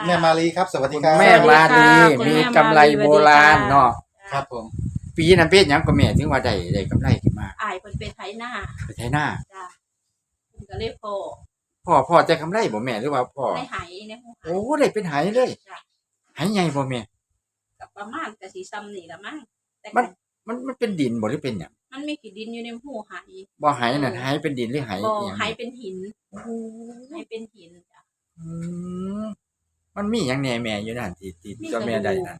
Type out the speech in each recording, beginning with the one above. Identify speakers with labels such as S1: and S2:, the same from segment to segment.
S1: คุณแม่มาลีครับ สวัสดีครับ
S2: แม่มาดี
S3: คุณ
S2: มี
S3: แม่
S2: กำไร
S3: มาลี
S2: โบราณ
S3: สวัสดีค่ะ
S2: เนาะ
S1: ครับผม
S2: ปีนั้นเป็นหยังก็แม่ถึงว่าได้ได้กำไรขึ้นมา
S3: อายเพิ่นไปไถหน้า
S2: ไปไทยหน้า
S3: จ้ะเพิ่นก็เลยโผล่
S2: พ่อพ่อจะกำไรบ่แม่หรือว่าพ่อ
S3: ในไหในหูไห
S2: โอ้ได้เป็นไหเลย
S3: จ้ะ
S2: ไหใหญ่บ่แม่
S3: กับประมาณก็สิซ้ำนี่ละมั้งแต่
S2: มัน มันมันเป็นดินบ่หรือเป็นหยัง
S3: มันมีขี้ดินอยู่ในหูไห
S2: บ่ไหนั่นไหเป็นดินหรือไห
S3: บ่
S2: อิหยัง
S3: ไหเป็นหินไหเป็นหินจ้ะ
S2: อืม มันมีหยังแหน่แม่อยู่นั่นที่ที่
S3: มี
S2: เจ้าแม่
S3: กระดูก
S2: ได้นั่น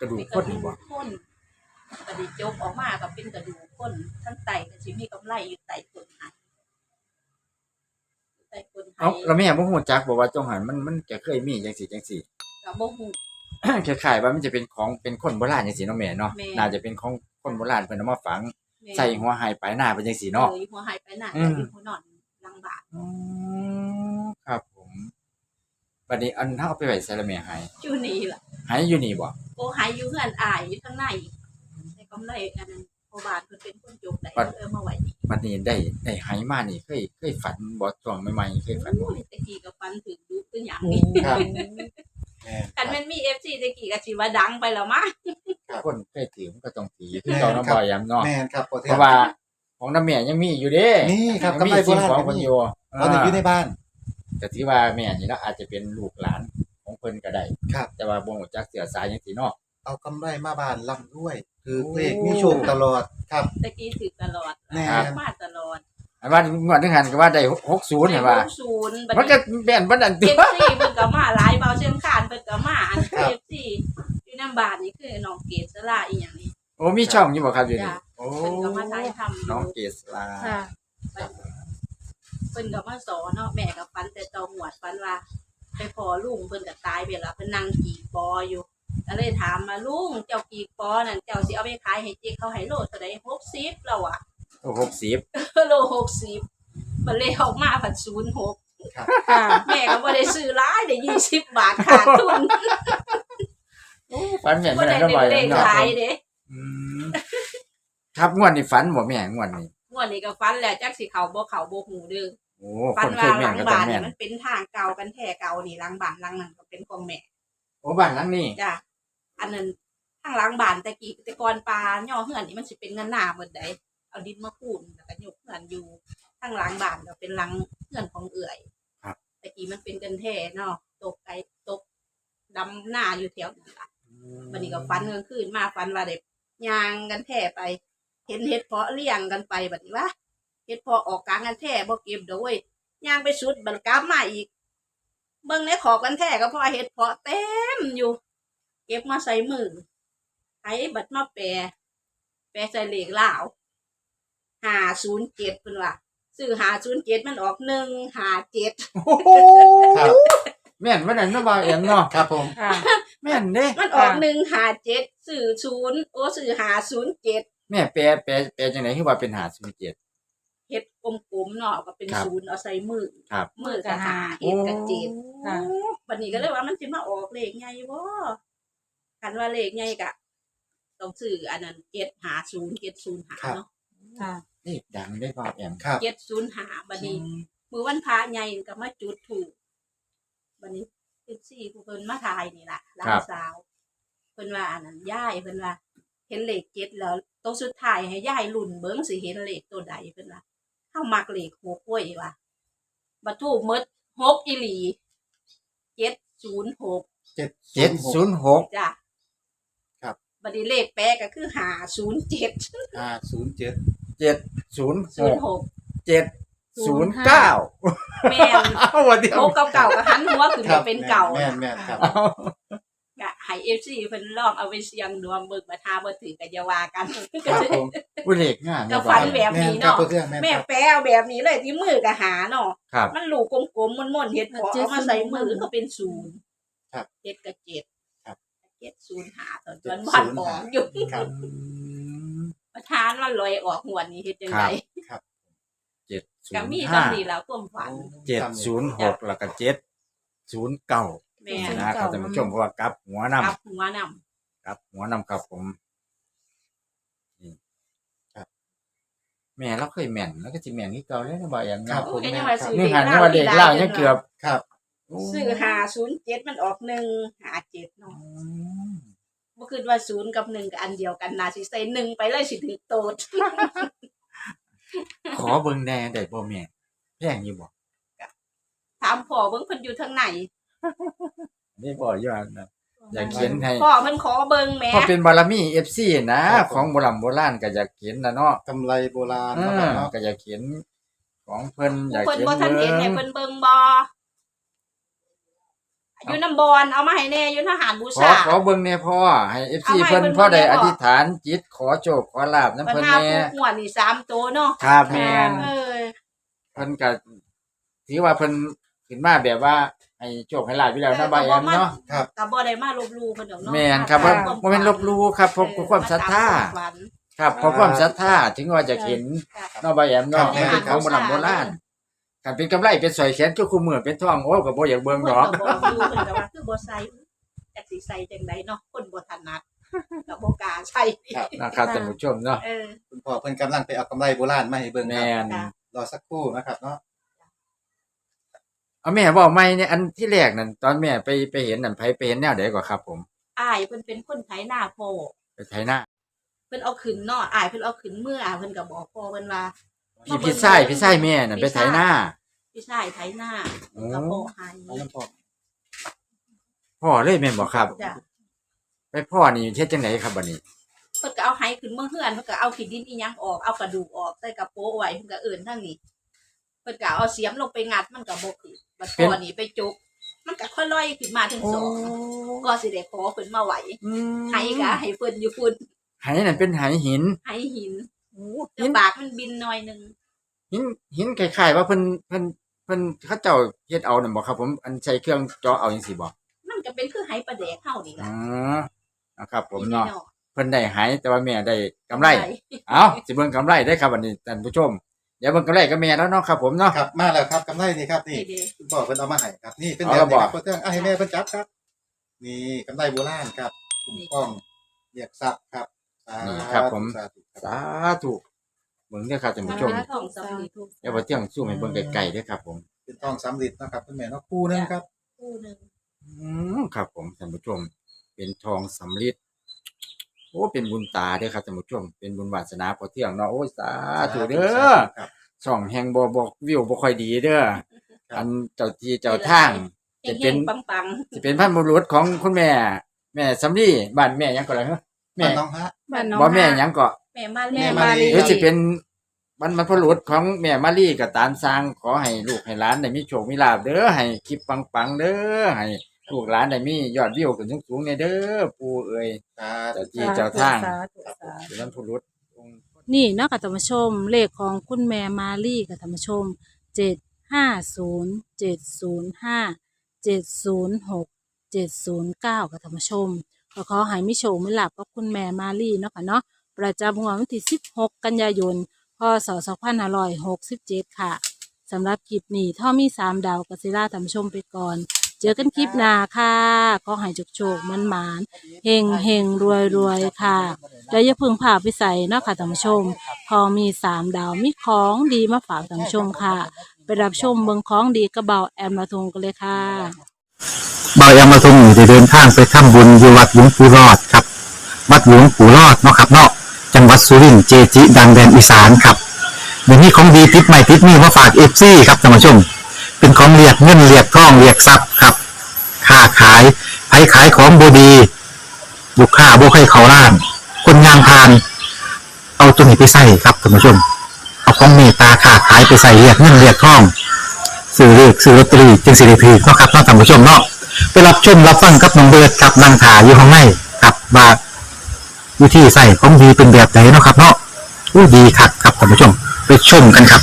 S2: กระดูก
S3: มี
S2: ค
S3: กระ
S2: น
S3: ดู
S2: นี่
S3: ก
S2: บ่
S3: คนกระดิจกออกมาก็เป็นกระดูกคนทั้งไตก็สิมีกำไรอยู่ไตต้นไหไตต้นไห
S2: เอ้าแล้วแม่บ่ฮู้จักบ่ว่าจงหันมันมันจะเคยมีจังซี่จังซี่
S3: ก็บ่ฮู้
S2: คล้ายๆว่ามันจะเป็นของเป็นคนโบราณจังซี่เนาะแม่เนาะ
S3: แม่
S2: น่าจะเป็นของคนโบราณเพิ่นเอามาฝัง
S3: แม่
S2: ใส่หัวไหปลายหน้าเป็นจังซี่เนาะ
S3: ออหัวหายไปหน้า
S2: อืม
S3: แต่อยู่หัวนอนหลังบ้าน
S2: อ๋อครับผม บัดนี้อันเฮาเอาไปไว้ใส่ละแม่ไห
S3: อยู่นี่ล่ะ
S2: ไหอยู่นี่บ่
S3: โอ้หายอยู่เฮือนอายอยู่ข้างในแต่กำไรอันนั้นพอบานเพิ่นเป็นคนจกได้เออมาไว้นี่
S2: บัดนี้ได้ได้ไหมานี่เคยเคยฝันบ่ช่วงใหม่ๆเคยฝันบ่
S3: โอ้ยตะกี้ก็ฟันถึงดูคือหยังนี่
S1: ครับ แม่
S3: คันแม่นมี FC ตะกี้ก็สิว่าดังไปแล้วมั้ง
S2: คนเคยถือมันก็ต้องถือคือเก่าเนาะบ่ยามเนาะ
S1: แม่นครับพอเที
S2: เพ
S1: ย
S2: ราะว่าของน้าแม่ยังมีอยู่เด้
S1: นี่ครับ
S2: ยังมี
S1: กำไรโบ
S2: สิ่ง
S1: ราณ
S2: ของ
S1: ก็
S2: เพิ่น
S1: มี
S2: อยู่
S1: ตอนนี้อยู่ในบ้าน
S2: ก็ถือว่าแม่นี่เนาะอาจจะเป็นลูกหลานของเพิ่นก็ได้
S1: ครับ
S2: แต่ว่าบ่รู้จักเสือสายจังซี่เนาะ
S1: เอากำไรมาบ้านร่ำด้วย คือ
S2: โอ้
S1: เลขมีโชคตลอดครับ
S3: ตะกี้ถึกตลอด
S1: แน่
S3: มาตลอด
S2: อันว่างวดนึงหันก็ว่าได้60เห็นว่า
S3: ศูนย์บัด
S2: มันก็
S3: นี้
S2: แม่นบ่นั่น
S3: เอ
S2: ติ
S3: ฟซีเพิ่นก็มาหลายเบาเชียงคานเพิ่นก็มาอันเอฟซีอยู่นำบ้านนี่คือน้องเกดสลาอีหยังนี่
S2: โอ้มีช่องอยู่บ่ครับอยู่นี่
S3: จ้ะ
S2: โอ้
S3: เพิ่นก็มาถ่ายทำ
S2: น้องเกษลา
S3: ค่ะ เพิ่นก็มาสอนเนาะแม่ก็ฝันแต่ตอหวดฝันว่าไปพอลุงเพิ่นก็ตายไปแล้วเพิ่นนั่งกีกปออยู่ก็เลยถามมาลุงเจ้ากีกปอนั่นเจ้าสิเอาไปขายให้เจ๊เขาให้โลเท่าใด60แล้วอะ
S2: โอ้60
S3: โล60มันเลยออกมาผัด06
S1: ครับ
S3: ค่ะแม่ก็บ่ได้ซื้อหลายได้20บาทขาดทุน
S2: ฝันแม่น
S3: บ่
S2: บ่
S3: ได้
S2: ได้
S3: เล่
S2: เนาะบ่
S3: นเลข
S2: เนาะ
S3: ขายเด้
S2: อืมครับงวดนี้ฝันบ่แม่งวดนี้
S3: งวดนี้ก็ฟันแล้วจักสิเขาบ่เขาบ่หูเด้อ
S2: โอ้
S3: ฟั
S2: คนนเค
S3: ว่ายห
S2: แม่
S3: ลั
S2: น
S3: ง
S2: ก็ต้อ
S3: บ้างน
S2: แม่
S3: นี่
S2: น
S3: มันเป็นทางเก่ากันแท้เก่านี่หลังบ้านหลังนั้นก็เป็นของแม่
S2: โอ้บ้านหลังนี้
S3: จ้ะอันนั้นทางหลังบ้านแต่กี้แต่ก่อนปลาย่อเฮือนนี่มันสิเป็นเงินหน้าเบิดใดเอาดินมาคูนแล้วก็ยกเฮือนอยู่ทางหลังบ้านก็เป็นหลังเฮือนของเอื่อยแต่กี้มันเป็นกันแท้เนาะตกไก่ตกดำหน้าอยู่แถวนั้นล่ะวันนี้ก็ฟันกลางคืนมาฟันว่าเด็กยางกันแท่ไป เห็นเห็ดเพาะเลี้ยงกันไปแบบนี้วะ เห็ดเพาะออกกลางกันแท่บ่เก็บเด้อเว้ยยางไปสุดบันกลับมาอีก เบิ่งในขอบกันแท่ก็เพราะเห็ดเพาะเต็มอยู่ เก็บมาใส่มือไอ้บัดมาแปรแปรใส่เหล็กลาวห้าศูนย์เจ็ดเป็นว่าซื้อหาศูนย์เจ็ดมันออกหนึ่งหาเจ็ด
S2: โอ้โห
S1: ครับ
S2: แม่นบ่นั่นเนาะบ่เอ็มเนาะ
S1: ครับผม
S3: ค่ะ
S2: แม่นเด้
S3: มันออกหนึ่งหาเจ็ดซื้อศูนย์โอ้ซื้อหาศูนย์เจ็ด
S2: แม่แปลแปลแปลจังได๋คือว่าเป็น507
S3: เฮ็ดกลมๆเนาะก็เป็น
S2: ครับ
S3: ศูนย์เอาใส่มือ
S2: ครับ
S3: มือกับหาเฮ็ดกับเจ็ด
S2: ค่ะ
S3: วันนี้ก็เลยว่ามันสิมาออกเลขใหญ่บ่คันว่าเลขใหญ่ก็ต้องซื้ออันนั้น7 5 0 7 0 5เนาะค่ะ
S2: นี่ดังได้บ่เอ็ม
S1: ครับ
S3: 7 0 5บัดนี้ มื้อวันพระใหญ่ก็มาจุดถูกบัดนี้เป็นสี่ผู้เพิ่นมาทายนี่ล่ะหลานสาวเพิ่นว่าอันนั้นยายเพิ่นว่า เห็นเลข7แล้วตัวสุดท้ายให้ยายลุ่นเบิ่งสิเห็นเลขตัวใดเพิ่นว่า เฮามักเลข6เว้ยว่าบัตรทูบหมดหกอีหลีเจ็ดศูนย์หก
S1: เจ็ด
S2: 706
S3: จ้ะ
S1: ครับ
S3: บัตรเลขแปลก็คือหาศูนย์เจ็ด
S1: ห้าศูนย์เจ็ด
S3: ศูนย์
S2: 706
S3: หก
S2: 709
S3: แม่น
S2: เอาว่าเดียว
S3: หกเก่าๆก็หันหัวขึ้น
S1: ครั
S3: มาเป็นเก่า
S1: แม่นแม่นครับ
S2: เอา
S3: ก็ให้เอฟซีเพิ่นลองเอาไปเสี่ยงดวงเบิกมาทาบ่ถือก็อย่าว่ากัน
S1: ครับผม
S2: ผู้เล็กงาม
S3: ก็
S2: เนาะ
S3: ฝัน
S2: บ่
S3: แบบ
S1: แม่นครับพอเทียแม่น
S3: แม่
S1: ครับ
S3: แปลเอาแบบนี้เลยที่มือก็หาเนาะ
S2: ครับ
S3: มันลูกกลมๆม่วนๆเฮ็ดพอเอามาใส่มือก็เป็นศูนย์
S1: ครับ
S3: เจ็ดกับเจ็ด
S1: ครับ
S3: เจ็ดศูนย์หาตอนวันบ้านออกอยู่
S1: ครับ
S2: อืม
S3: ประธานว่าลอยออกหัวนี้เฮ็ดจังได
S2: 705
S3: ก็มีตำนี้แล้วความฝัน
S2: เจ็ดศูนย์หกแล้วก็เจ็ดศูนย์เก้า
S3: แม่
S2: นะ
S3: น
S2: ครับท่านผู้ชมเพราะว่ากลับหัวนํ
S3: กับหัวนำ
S2: กลับหัวนํครับผมนี่
S1: ครับ
S2: แม่เราเคยแม่นแล้วก็สิแม่นที่เก่าเลยนะบ่อย่าง
S1: ครั
S2: เนาะ
S1: บผม
S3: ก็ยังว่าซื้อ
S2: นี่หันว่าเด็กเล่ายังเกือบ
S1: ครับ
S3: ซื้อหาศูนย์เจ็ดมันออกหนึ่งหาเจ็ดเนาะบ่คิดว่าศูนย์กับหนึ่งกับอันเดียวกันน่าสิใส่หนึ่งไปเลยสิถึงโตด
S2: ขอเบิ่งแหน่ได้บ่แม่แพงอยู่บ่
S3: ถามพ่อเบิ่งเพิ่นอยู่ทางไหน
S2: นี่บ่อยู่อันนั้น อยากเขียนให้
S3: พ่อเพิ่นขอเบิ่งแหม่
S2: พอเป็นบารมี FC นะของโบราณโบราณก็อยากเขียนนะเนาะ
S1: กำไรโบราณ
S2: อื
S1: เนาะค
S2: ม
S1: รับเนาะ
S2: ก็อยากเขียนของเพิ่นอยาก
S3: เพิ่น
S2: เขียน
S3: บ่ทันเห็นให้
S2: เบิ่ง
S3: เพิ่นเบิ่งบ่อยู่น้ำบอนเอามาให้แน่อยู่ทหารบู
S2: ขอ
S3: ชา
S2: ขอเบิ่งแน่พ่อให้ FC
S3: เอาให้
S2: เพิ่น
S3: เพิ่น
S2: พ่อได้
S3: เบิ่งแน่
S2: อ
S3: พ่อ
S2: ธิษฐานจิตขอโชคขอลาบนํ
S3: ปัญ
S2: เพิ่น
S3: หา
S2: แน่
S3: ปลูกหัวนี่สามโตเนาะ
S2: ครับแม่น
S3: เออ
S2: เพิ่นก็ถือว่าเพิ่นขึ้นมาแบบว่า ให้โชคให้ลาบอยู่แล้วนะบายแอมเนาะ
S1: ครับ
S3: ก็บ่ได้มาลบหลู่เพิ่นดอกเนาะ
S2: แม่นครับบ่บ่แม่นลบหลู่ครับเพราะเพราะความศรัทธาครับเพราะความศรัทธาถึงว่าจะเห็นเนอกใบแอมเนอก
S1: ครับ
S2: เป็นของโบราณโบราณกันเป็นกำไรเป็นสอยแขนก็คู่มือเป็นทองโอ้ก็บ่อยากเบิ่งดอก
S3: เพิ่นก็บอกอยู่เพิ่นก็ว่าคือบ่ใส่จักสิใส่จังไดเนาะคนบ่ถนัดก็บ่กล้าใส่
S1: ครับ
S2: นะครับท่านผู้ชมเนาะ
S3: เออ
S1: คุณพ่อเพิ่นกำลังไปเอากำไรโบราณมาให้เบิ่งค
S2: แม่
S1: รับ
S2: น
S3: ค่ะ
S1: รอสักครู่นะครับเนาะ
S2: เอาแม่บอกไม่เนี่ยอันที่แรกนั่นตอนแม่ไปไปเห็นนั่นไผไปเห็นแนวใดก่อนครับ ผม
S3: อ้ายเพิ่นเป็นคนไถนาพ่อ
S2: ไปไถหน้า
S3: เพิ่นเอาขึ้นเนาะอ้ายเพิ่นเอาขึ้นเมื่อเพิ่นก็บอกพ่อเพิ่นว่า
S2: พี่พี่ไส้พี่ไส้แม่นั่นไปไถหน้า
S3: พี่ชายไถนาเพิ่นก็บอกให้
S1: เอาน้ำพ่อ
S2: พ่อเลยแม่นบอกครับ
S3: จ้ะ
S2: ไปพ่อนี่เฮ็ดจังไดครับบัดนี้
S3: เพิ่นก็เอาไห้ขึ้นเมื่อเฮือนเพิ่นก็เอาขี้ดินอีหยังออกเอากระดูกออกใส่กระโปะไว้เพิ่นก็เอิ้นทางนี้เพิ่นก็เอาเสียมลงไปงัดมันก็บ่ขึ้นบัด
S2: เป็น
S3: พ่อนี่ไปจุก มันก็ค่อยลอยขึ้นมาถึงสองก็สิได้ขอเพิ่นมาไหวไห้ก็ให้เพิ่นอยู่พุ่น
S2: ไหนั่นเป็นไหหิน
S3: ไห้หิน
S2: หิ
S3: แต่
S2: น
S3: ปากมันบินหน่อยหนึง
S2: หินหินคล้ายๆว่าเพิ่นเพิ่นเพิ่นเขาเจ้าเฮ็ดเอานั่นบ่ครับ ผมอันใช้เครื่องเจาะเอาจังซี่บ่
S3: มันก็เป็นคือไห้ปลาแดกเฮานี่
S2: อ๋
S3: ล่ะ
S2: อนะครับ ผม
S3: นี่
S2: เนาะ
S3: เนาะ
S2: เพิ่นได้หายแต่ว่าแม่ได้กำไร เอาสิเบิ่งกำไรได้ครับวันนี้ท่านผู้ชม เดี๋ยวเบิ่งกำไรกับแม่แล้วเนาะครับผมเนาะ
S1: ครับมาแล้วครับกำไรนี่ครับนี่
S3: นี่เด้
S1: คุณพ่อเพิ่นเอามาให้ครับนี่เป็น
S2: เอา
S1: แบบ
S2: ละ
S1: นี้
S2: บ่
S1: ครับเพื่อนเอาให้แม่เพิ่นจับครับ นี่กำไรโบราณครับคุ้มครองเรียกทรัพย์ครับสาธุ
S2: นี่ครับผม
S1: สาธุครับ
S2: สาธุเบิ่งเด้อครับท่าน
S3: มัน
S2: ผู้ชม
S3: เป็นของสำลีทุก
S2: เดี๋ยวบ่เที่ยงสู้ให้เบิ่งไกลๆเด้อครับผม
S1: เป็นทองสำริดเนาะครับคุณแม่เนาะคู่หนึงครับ
S3: คู่หนึง
S2: อืมครับผมท่านผู้ชม เป็นทองสำริด โอ้เป็นบุญตาเด้อครับท่านผู้ชมเป็นบุญวาสนาพอเที่ยงเนาะโอ้ยสาธุเด้อ
S1: ครับ
S2: ช่องแห่งบ่บ่วิวบ่ค่อยดีเด้อ
S1: ครับ
S2: อันเจ้าที่เจ้าทางจะ
S3: เฮ
S2: เป็น
S3: งๆปัง
S2: สิเป็นพันบุรุษของคุณแม่ แม่สำลีบ้านแม่หยังก็ล่ะเหรอแม่
S1: บ้านน้องฮะ
S4: บ้านน้อง
S2: บ่แม่ห
S4: ฮะ
S2: ยังก็
S3: ๆแม่มา
S4: แม่
S3: แม่
S4: มา
S3: มา
S4: ลี
S2: หรือสิเป็นบรรพบุรุษของแม่มารีกับตามสร้างขอให้ลูกให้หลานได้มีโชคมีลาภเด้อให้คลิปปังๆเด้อให้ ลูกหลานได้มียอดวิวขึ้นสูงๆในเด้อปู่เอ้ย
S1: สาธุ
S2: เจ้าที่เจ้าทาง
S4: สาธุสาธุ
S2: เป็นบรรพบุรุษองค์
S4: นี่เนาะค่ะท่านผู้ชม เลขของคุณแม่มาลี่กับท่านผู้ชมเจ็ดห้าศูนย์เจ็ดศูนย์ห้าเจ็ดศูนย์หกเจ็ดศูนย์เก้ากับท่านผู้ชมก็ขอให้มิโชคมิลาบกับคุณแม่มาลี่เนาะค่ะเนาะประจำงวดวันที่สิบหกกันยายนพศสองพันห้าร้อยหกสิบเจ็ดค่ะสำหรับคลิปนี้ถ้ามีสามดาวกัสิล่าท่านผู้ชมไปก่อน เจอกันคลิปหน้าค่ะขอให้โชคๆมันหมานเฮงเฮงรวยรวยค่ะแล้วอย่าพึ่งพาไปใส่เนาะค่ะท่านผู้ชม พอมีสามดาวมีของดีมาฝากท่านผู้ชมค่ะ ไปรับชมเบิงของดีกระเบาแอมมาทงกันเลยค่ะ
S5: บายามาทงอยู่ได้เดินทางไปทำบุญอยู่วัดหลวงปู่รอดครับ วัดหลวงปู่รอดเนาะครับเนาะจังหวัดสุรินทร์เจจิ ดังแดนอีสานครับเดี๋ยวนี้ของดีติดใหม่ติดนี่มาฝากเอฟซีครับท่านผู้ชม เป็นของเรียกเงินเรียกทองเรียกทรัพย์ครับค้าขายไผขายของบดี บุกค้าบุกให้เขาล้าน คนงานพาน เอาตัวนี้ไปใส่ครับท่านผู้ชม เอาของเมตตาค้าขายไปใส่เรียกเงินเรียกทองซื้อเลือกซื้อลอตเตอรี่จึงสิริพีเนาะครับท่านผู้ชมเนาะไปรับชมรับฟังกับน้องเบิร์ดกับนางถาอยู่ข้างในกับว่าวิธีใส่ของดีเป็นแบบไหนเนาะครับเนาะอู้ดีคักครับท่านผู้ชม ไปชมกันครับ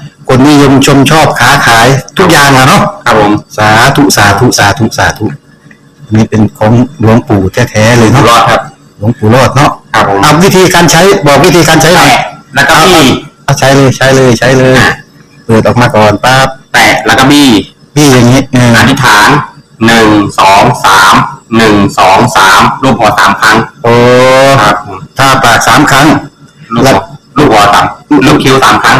S5: คนนิยมชมชอบค้าขายทุกอย่างอะเนาะ
S6: ครับผม
S5: สาธุสาธุสาธุสาธุอันนี้เป็นของหลวงปู่แท้ๆเลย
S6: อยู่
S5: เนาะ
S6: รอดครับ
S5: หลวงปู่รอดเนาะ
S6: ครับผม
S5: เอาวิธีการใช้บอกวิธีการใช้หน่อย
S6: แตะแล้วก็บี้
S5: เอาใช้เลยใช้เลยใช้เลยเปิดออกมาก่อนปั๊บ
S6: แตะแล้วก็บี้
S5: พี่อย่างนี้เออ
S6: อธิษฐานหนึ่งสองสามหนึ่งสองสามรูปหัวสามครั้ง
S5: โอ้
S6: ครับผม
S5: ถ้าปากสามครั้ง
S6: ลูกหัวลูกหัวสามลูกคิ้วสามครั้ง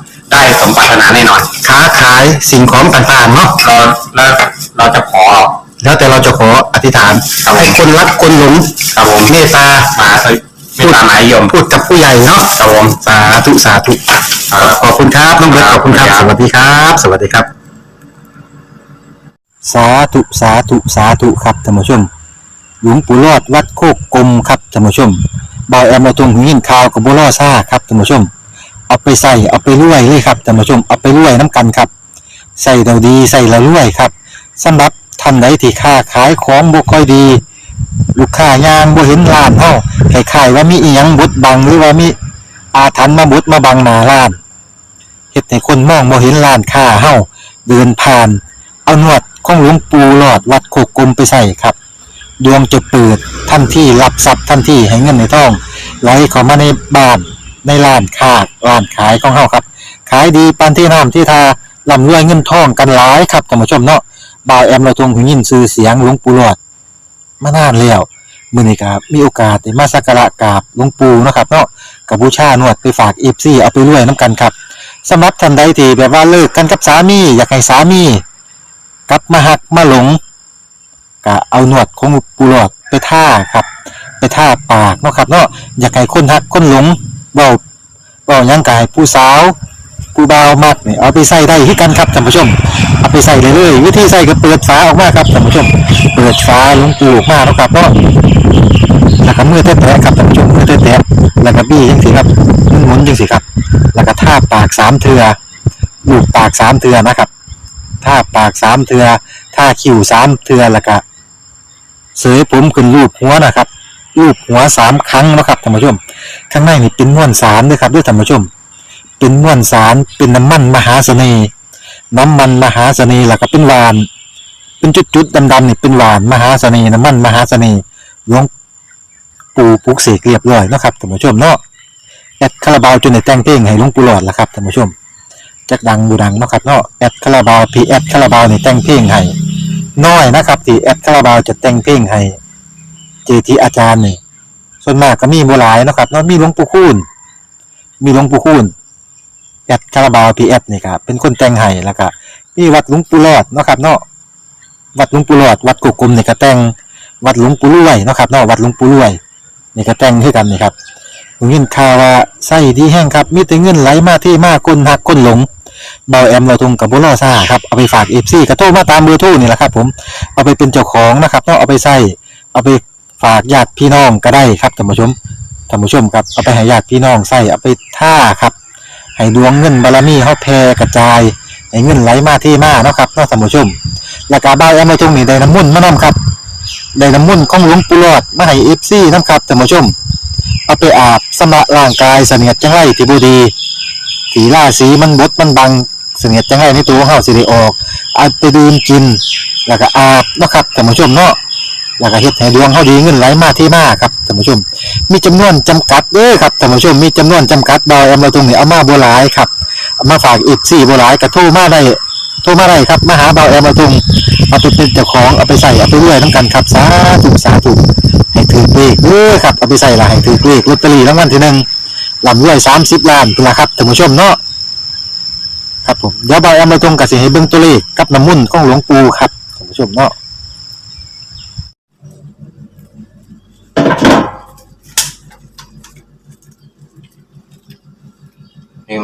S6: ได้สมปรารถนาแน่นอน
S5: ค้าขายสิ่งของต่างๆเนาะ
S6: เราเราเราจะขอ
S5: แล้วแต่เราจะขออธิษฐาน
S6: ครับผม
S5: ให้คนรักคนหลง
S6: ครับผม
S5: เมตตา
S6: มาคือไม่ตามหมายยม
S5: พูดกับผู้ใหญ่เนาะ
S6: ครับผม
S5: สาธุสาธุ
S6: ครับ
S5: ขอบคุณครับน้องเบิร์ตขอบคุณครับสวัสดีครับ สวัสดีครับ สาธุ สาธุ สาธุ ครับท่านผู้ชม หลวงปู่รอดวัดโคกกลมครับท่านผู้ชมบอยแอมมาตรงหินข่าวกับบัวล่อซ่าครับท่านผู้ชม เอาไปใส่เอาไปรวยเลยครับท่านผู้ชมเอาไปรวยน้ำกันครับใส่เราดีใส่เรารวยครับสำหรับท่านใดที่ค้าขายของบ่ค่อยดี ลูกค้ายางบ่เห็นร้านเฮาคล้ายๆว่ามีอีหยังบดบังหรือว่ามีอาถรรพ์มาบดมาบังหน้าร้านเฮ็ดให้คนมองบ่เห็นร้านค้าเฮาเดินผ่าน เอาหนวดของหลวงปู่หลอดวัดโคกกลมไปใส่ครับ ดวงจะเปิดทันที่รับทรัพย์ทันที่ให้เงินในท้องไหลเข้ามาในบ้าน ในร้านค้าร้านขายของเฮาครับ ขายดีปานที่น้ำที่ทาร่ำรวยเงินทองกันหลายครับท่านผู้ชมเนาะบ่าวแอมเราทวงหูยินซื้อเสียงหลวงปู่หลอดมานานแล้วมื้อนี้ครับมีโอกาสได้มาสักการะกราบหลวงปู่เนาะครับเนาะกับบูชานวดไปฝาก FC เอาไปรวยน้ำกันครับสำหรับท่านใดที่แบบว่าเลิกกันกับสามี อยากให้สามีกลับมาหักมาหลงก็เอาหนวดของปูหลอดไปท่าครับ ไปท่าปากเนาะครับเนาะอยากให้คนหักคนหลง เบาเบาหยังกายผู้สาวผู้เบามักเนี่ยเอาไปใส่ได้ที่กันครับท่านผู้ชม เอาไปใส่เลยเลย วิธีใส่ก็เปิดฝาออกมาครับท่านผู้ชม เปิดฝาลงปูออกมาเนาะครับเนาะแล้วก็มือแตะๆครับท่านผู้ชมมือแตะๆแล้วก็บี้จังสิครับหมุนๆจังสิครับ แล้วก็ท่าปากสามเทือลูบปากสามเทือนะครับท่าปากสามเทือท่าคิ้วสามเทือแล้วก็เสยผมขึ้นรูปหัวนะครับรูปหัวสามครั้งนะครับท่านผู้ชม ข้างในนี่เป็นมวนสารด้วยครับด้วยท่านผู้ชม เป็นมวนสารเป็นน้ำมันมหาเสน่ห์น้ำมันมหาเสน่ห์แล้วก็เป็นหวาน เป็นจุดๆดำๆนี่เป็นหวานมหาเสน่ห์น้ำมันมหาเสน่ห์หลวงปู่ปลุกเสกเรียบร้อยนะครับท่านผู้ชมเนาะแอดคาราบาวจนในแต่งเพลงให้หลวงปู่หลอดละครับท่านผู้ชมจักดังบูดังเนาะครับเนาะแอดคาราบาวพีแอดคาราบาวนี่แต่งเพลงให้น้อยนะครับที่แอดคาราบาวจะแต่งเพลงให้เจทีอาจารย์นี่ ส่วนมากก็มีโบหลายเนาะครับเนาะมีหลวงปู่คูณมีหลวงปู่คูณแอดคาราบาวพีแอดนี่ครับเป็นคนแต่งให้แล้วก็มีวัดหลวงปู่รอดเนาะครับเนาะวัดหลวงปู่รอด วัดกุกกลมนี่ก็แต่งวัดหลวงปู่รวยเนาะครับเนาะวัดหลวงปู่รวยนี่ก็แต่งให้กันนี่ครับผมยินข่าวว่าไส้ดีแห้งครับ มีแต่เงินไหลมาที่มากคนหักคนหลงเบาแอมเราทงกับบุรอซ่าครับเอาไปฝากเอฟซีกระโทรมาตามเบอร์โทรนี่แหละครับผมเอาไปเป็นเจ้าของนะครับต้องเอาไปใส่เอาไป ฝากญาติพี่น้องก็ได้ครับท่านผู้ชมท่านผู้ชมครับเอาไปให้ญาติพี่น้องใส่เอาไปท่าครับให้ดวงเงินบารมีเขาแผ่กระจายให้เงินไหลมาที่มาเนาะครับเนาะท่านผู้ชมแล้วก็เบาแอมเราทงนี่ได้น้ำมุ่นมานํครับได้น้ำมุ่นของหลวงปู่หลอดมาให้เอฟซีน้ำครับท่านผู้ชมเอาไปอาบสำระร่างกายเสนียดจังไรที่บูดีสีล่าสีมันบดมันบังเสนียดจังไรในตัวของเฮาสิได้ออกเอาไปดื่มกิน แล้วก็อาบนะครับท่านผู้ชมเนาะ แล้วก็เฮ็ดให้ดวงเฮาดีเงินไหลมาที่มาครับท่านผู้ชม มีจำนวนจำกัดเด้อครับท่านผู้ชมมีจำนวนจำกัดดอยเอามาตรงนี้เอามาบ่หลายครับเอามาฝากอีก4บ่หลายก็โทรมาได้โทรมาได้ครับมาหาเบาแอมมาตรงเอาไปเป็นเจ้าของเอาไปใส่เอาไปรวยนํกันครับสาธุสาธุให้ถือเลขเด้อครับเอาไปใส่ละให้ถือเลขลอตเตอรี่รางวัลที่หนึ่งลำรวยสามสิบล้านเป็นละครับท่านผู้ชมเนาะครับผมเดี๋ยวเบอยเอามาตรงกับสิให้เบิ่งตัวเลขกับน้ำมุ่นของหลวงปู่ครับท่านผู้ชมเนาะ
S6: นี่คุณ